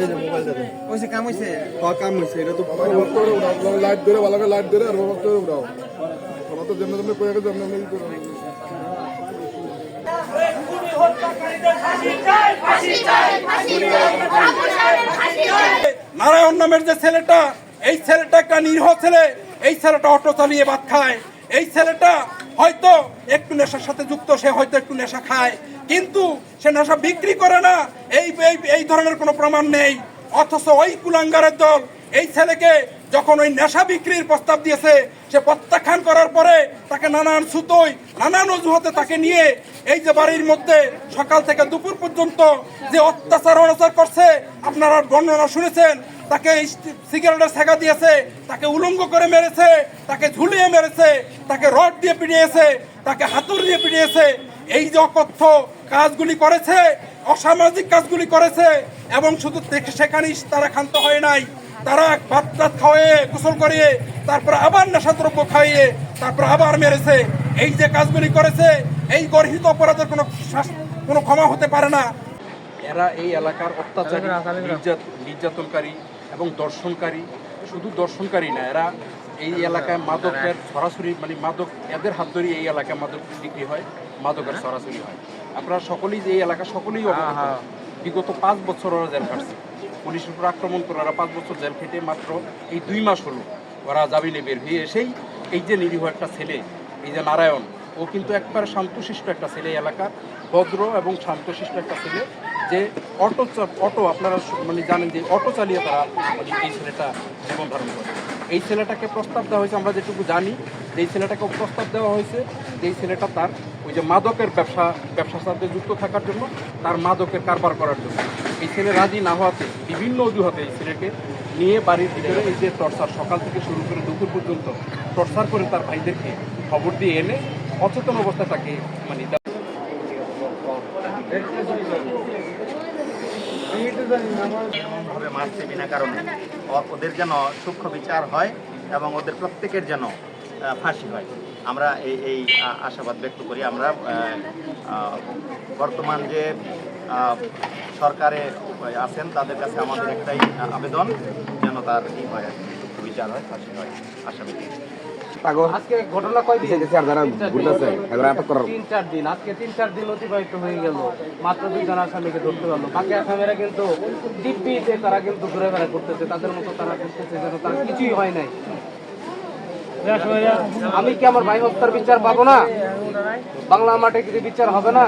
এই যে মোবাইলটা দেন কইছে কাম হইছে? হ্যাঁ কাম হয়েছে এটা তো ভক্ত করে উঠাও লাইট ধরে ভালো করে লাইট ধরে আর ভক্ত করে উঠাও ওরা তো যেমন যেমন কয়ে গেছে যেমন যেমন করে নারায়ণ নামের যে ছেলেটা এই ছেলেটা একটা নিরীহ ছেলে এই ছেলেটা অটো চালিয়ে ভাত খায়। এই ছেলেটা হয়তো একটু নেশার সাথে যুক্ত সে হয়তো একটু নেশা খায়। কিন্তু সে নেশা বিক্রি করে না। এই এই- ধরনের কোনো প্রমাণ নেই। অথচ ওই কুলাঙ্গারের দল, এই ছেলেকে যখন ওই নেশা বিক্রির প্রস্তাব দিয়েছে, সে প্রত্যাখ্যান করার পরে তাকে নানান সুতোই, নানান অজুহাতে তাকে নিয়ে এই যে বাড়ির মধ্যে সকাল থেকে দুপুর পর্যন্ত যে অত্যাচার, অনাচার করছে, আপনারা বর্ণনা শুনেছেন, তাকে সিগারেটের ছেঁকা দিয়েছে, তাকে উলঙ্গ করে মেরেছে, তাকে ঝুলিয়ে মেরেছে, তাকে রড দিয়ে পিটিয়েছে, তাকে হাতুর দিয়ে পিটিয়েছে এই যে অকথ্য কাজগুলি করেছে অসামাজিক কাজগুলি করেছে এবং শুধু তে- সেখানেই তারা ক্ষান্ত হয় নাই। তারা ভাত টাত খাওয়াইয়ে গোসল করিয়ে তারপর আবার নেশাদ্রব্য খাইয়ে তারপর আবার মেরেছে। এই যে কাজগুলি করেছে এই গর্হিত অপরাধের কোনো শাস- কোনো ক্ষমা হতে পারে না। এরা এই এলাকার অত্যাচারী নির্যাত- নির্যাতনকারী এবং দর্শনকারী। শুধু দর্শনকারী না এরা এই এলাকায় মাদকের সরাসরি মানে মাদক এদের হাত ধরে এই এলাকায় মাদক বিক্রি হয় মাদকের সরাসরি হয়। আপনারা সকলেই যে এই এলাকা সকলেই অবগত। বিগত পাঁচ বছর ওরা জেল কাটছে পুলিশের উপর আক্রমণ করে ওরা পাঁচ বছর জেল খেটে মাত্র এই দুই মাস হলো ওরা জামিনে বের হয়ে এসেই এই যে নিরীহ একটা ছেলে এই যে নারায়ণ ও কিন্তু একবার শান্তশিষ্ট একটা ছেলে এই এলাকার ভদ্র এবং শান্তশিষ্ট একটা ছেলে যে অটো অটো আপনারা মানে জানেন যে অটো চালিয়ে তারা মানে এই ছেলেটা জীবন ধারণ করে। এই ছেলেটাকে প্রস্তাব দেওয়া হয়েছে, আমরা যেটুকু জানি যে এই ছেলেটাকে প্রস্তাব দেওয়া হয়েছে যে এই ছেলেটা তার ওই যে মাদকের ব্যবসা ব্যবসার সাথে যুক্ত থাকার জন্য তার মাদকের কারবার করার জন্য। এই ছেলে রাজি না হওয়াতে, বিভিন্ন অজুহাতে এই ছেলেকে নিয়ে বাড়ির ভিতরে এই যে টর্চার, সকাল থেকে শুরু করে দুপুর পর্যন্ত টর্চার করে তার ভাইদেরকে খবর দিয়ে এনে অচেতন অবস্থায় তাকে মানে দেওয়া ভাবে মারছে বিনা কারণে। ওদের যেন সূক্ষ্ম বিচার হয় এবং ওদের প্রত্যেকের যেন ফাঁসি হয়। আমরা এই এই আশাবাদ ব্যক্ত করি। আমরা বর্তমান যে সরকারে আছেন, তাদের কাছে আমাদের একটাই আবেদন, যেন তার ই হয় বিচার হয়, ফাঁসি হয়। আশাবাদী আজকে ঘটনা কয়দিন ঘুরতেছে এবার আটক করার। তিন চার দিন আজকে তিন চার দিন অতিবাহিত হয়ে গেল। মাত্র দুইজন আসামিকে ধরতে পারল। বাকি আসামিরা কিন্তু দিব্যিতে তারা কিন্তু ঘুরে বেড়া করতেছে। তাদের মতো তারা করতেছে যেন তার কিছুই হয় নাই। আমি কি আমার ভাই হত্যার বিচার পাবো না? বাংলা মাঠে কি বিচার হবে না?